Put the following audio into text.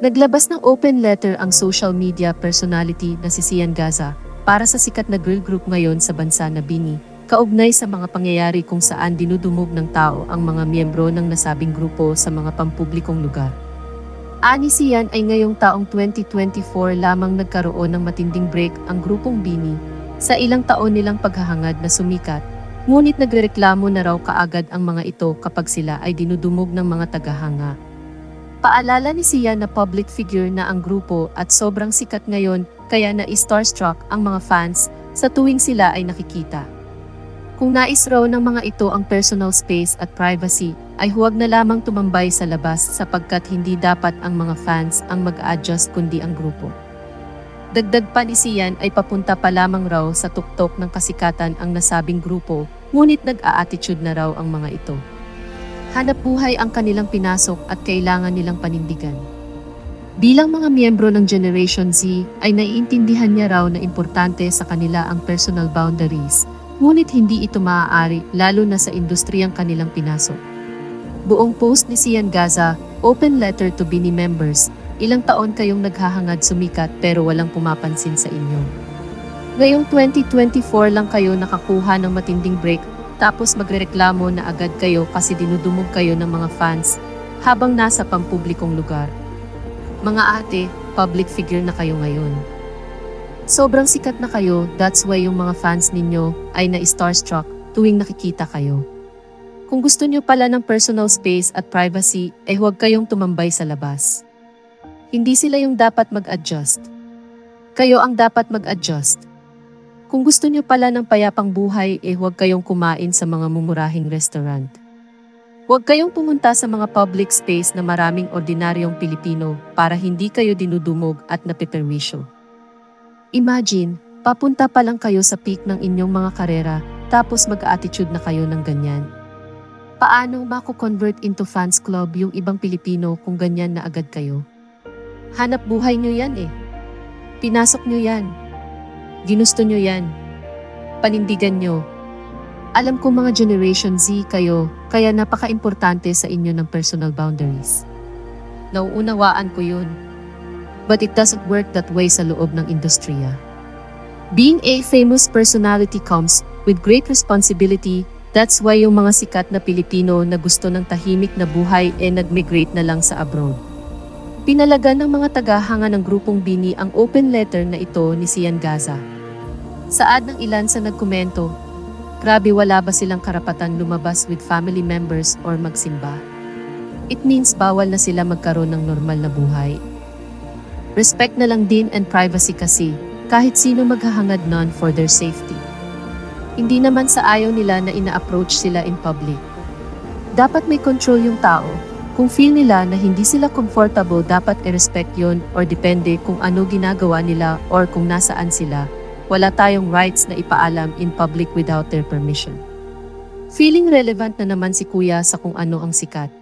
Naglabas ng open letter ang social media personality na si Sian Gaza para sa sikat na girl group ngayon sa bansa na Bini, kaugnay sa mga pangyayari kung saan dinudumog ng tao ang mga miyembro ng nasabing grupo sa mga pampublikong lugar. Ani Sian ay ngayong taong 2024 lamang nagkaroon ng matinding break ang grupong Bini sa ilang taon nilang paghahangad na sumikat, ngunit nagrereklamo na raw kaagad ang mga ito kapag sila ay dinudumog ng mga tagahanga. Paalala ni Sian na public figure na ang grupo at sobrang sikat ngayon kaya na starstruck ang mga fans sa tuwing sila ay nakikita. Kung nais raw ng mga ito ang personal space at privacy, ay huwag na lamang tumambay sa labas sapagkat hindi dapat ang mga fans ang mag-adjust kundi ang grupo. Dagdag pa ni Sian ay papunta pa lamang raw sa tuktok ng kasikatan ang nasabing grupo, ngunit nag-a-attitude na raw ang mga ito. Hanap buhay ang kanilang pinasok at kailangan nilang panindigan. Bilang mga miyembro ng Generation Z ay naiintindihan niya raw na importante sa kanila ang personal boundaries, ngunit hindi ito maaari lalo na sa industriyang kanilang pinasok. Buong post ni Sian Gaza, open letter to Bini members, ilang taon kayong naghahangad sumikat pero walang pumapansin sa inyo. Ngayong 2024 lang kayo nakakuha ng matinding break tapos magrereklamo na agad kayo kasi dinudumog kayo ng mga fans habang nasa pampublikong lugar. Mga ate, public figure na kayo ngayon. Sobrang sikat na kayo, that's why yung mga fans ninyo ay na-starstruck tuwing nakikita kayo. Kung gusto nyo pala ng personal space at privacy, ay huwag kayong tumambay sa labas. Hindi sila yung dapat mag-adjust. Kayo ang dapat mag-adjust. Kung gusto nyo pala ng payapang buhay, eh huwag kayong kumain sa mga mumurahing restaurant. Huwag kayong pumunta sa mga public space na maraming ordinaryong Pilipino para hindi kayo dinudumog at napiperwisyo. Imagine, papunta pa lang kayo sa peak ng inyong mga karera, tapos mag-attitude na kayo ng ganyan. Paano mako-convert into fans club yung ibang Pilipino kung ganyan na agad kayo? Hanap buhay nyo yan eh. Pinasok nyo yan. Ginusto nyo yan. Panindigan nyo. Alam ko mga Generation Z kayo, kaya napaka-importante sa inyo ng personal boundaries. Nauunawaan ko yun. But it doesn't work that way sa loob ng industriya. Being a famous personality comes with great responsibility. That's why yung mga sikat na Pilipino na gusto ng tahimik na buhay e nag-migrate na lang sa abroad. Pinalaga ng mga tagahanga ng grupong Bini ang open letter na ito ni Sian Gaza. Saad ng ilan sa nagkomento, grabe wala ba silang karapatan lumabas with family members or magsimba? It means bawal na sila magkaroon ng normal na buhay. Respect na lang din and privacy kasi, kahit sino maghahangad nun for their safety. Hindi naman sa ayaw nila na ina-approach sila in public. Dapat may control yung tao. Kung feel nila na hindi sila comfortable, dapat i-respect yon or depende kung ano ginagawa nila or kung nasaan sila. Wala tayong rights na ipaalam in public without their permission. Feeling relevant na naman si kuya sa kung ano ang sikat.